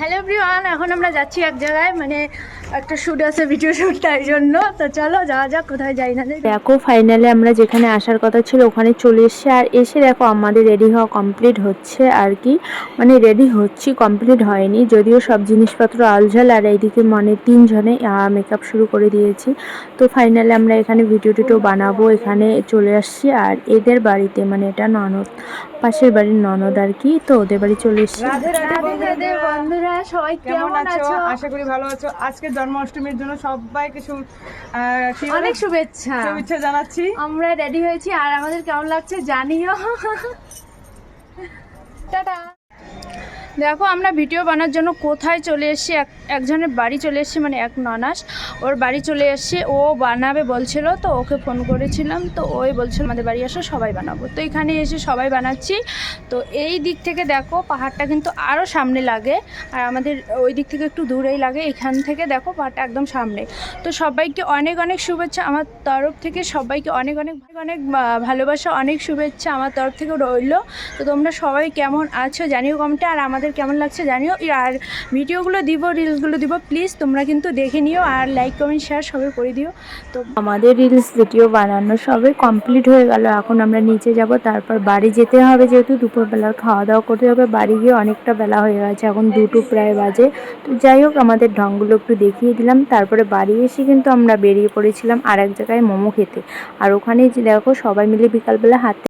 Hello everyone এখন আমরা যাচ্ছি এক জায়গায় মানে একটা শ্যুট আছে ভিডিও শ্যুট তাই জন্য। তো চলো, যাওয়া যাক, কোথায় যাই না। দেখো ফাইনালি আমরা যেখানে আসার কথা ছিল, ওখানে চলে এসেছি। আর এসে দেখো, আমাদের রেডি হওয়া কমপ্লিট হচ্ছে। আর কি মানে রেডি হচ্ছি কমপ্লিট হয়নি। যদিও সব জিনিসপত্র আলঝাল, আর এইদিকে মানে তিনজনে মেকআপ শুরু করে দিয়েছি। তো ফাইনালি আমরা এখানে ভিডিও টিডিও বানাবো। এখানে চলে আসছি। আর এদের বাড়িতে মানে এটা ননদ পাশের বাড়ির ননদ আর কি তো ওদের বাড়ি চলে এসেছি। বন্ধুরা। সবাই কেমন আছো? আশা করি ভালো আছো। আজকে জন্মাষ্টমীর জন্য সবাইকে কিছু আহ, অনেক শুভেচ্ছা। শুভেচ্ছা জানাচ্ছি। আমরা রেডি হয়েছি। আর আমাদের কেমন লাগছে জানিও। টাটা। দেখো, আমরা ভিডিও বানার জন্য কোথায় চলে এসেছি? এক, একজনের বাড়ি চলে এসেছি মানে এক ননাস। ওর বাড়ি চলে এসেছি, ও বানাবে বলছিল, তো ওকে ফোন করেছিলাম, তো ওই বলছিল, আমাদের বাড়ি আসো, সবাই বানাবো। তো এখানে এসে সবাই বানাচ্ছি। তো এই দিক থেকে দেখো, পাহাড়টা কিন্তু আরও সামনে লাগে, আর আমাদের ওই দিক থেকে একটু দূরেই লাগে, এখান থেকে দেখো, পাহাড়টা একদম সামনে। তো সবাইকে অনেক অনেক শুভেচ্ছা, আমার তরফ থেকে সবাইকে অনেক অনেক অনেক ভালোবাসা, অনেক শুভেচ্ছা আমার তরফ থেকে রইল। তো তোমরা সবাই কেমন আছো জানিও কমটা আর আমাদের কেমন লাগছে জানিও। আর ভিডিওগুলো দিব রিলসগুলো দিব প্লিজ তোমরা কিন্তু দেখে নিও আর লাইক কমেন্ট শেয়ার সবাই করে দিও। তো আমাদের রিলস ভিডিও বানানো সবে কমপ্লিট হয়ে গেল। এখন আমরা নিচে যাব, তারপর বাড়ি যেতে হবে যেহেতু দুপুরবেলার খাওয়া দাওয়া করতে হবে। বাড়ি গিয়ে অনেকটা বেলা হয়ে গেছে, এখন দুটো প্রায় বাজে। তো যাই হোক, আমাদের ঢংগুলো একটু দেখিয়ে দিলাম। তারপরে বাড়ি এসে কিন্তু আমরা বেরিয়ে পড়েছিলাম আর এক জায়গায় মোমো খেতে। আর ওখানে দেখো সবাই মিলে বিকালবেলা হাতে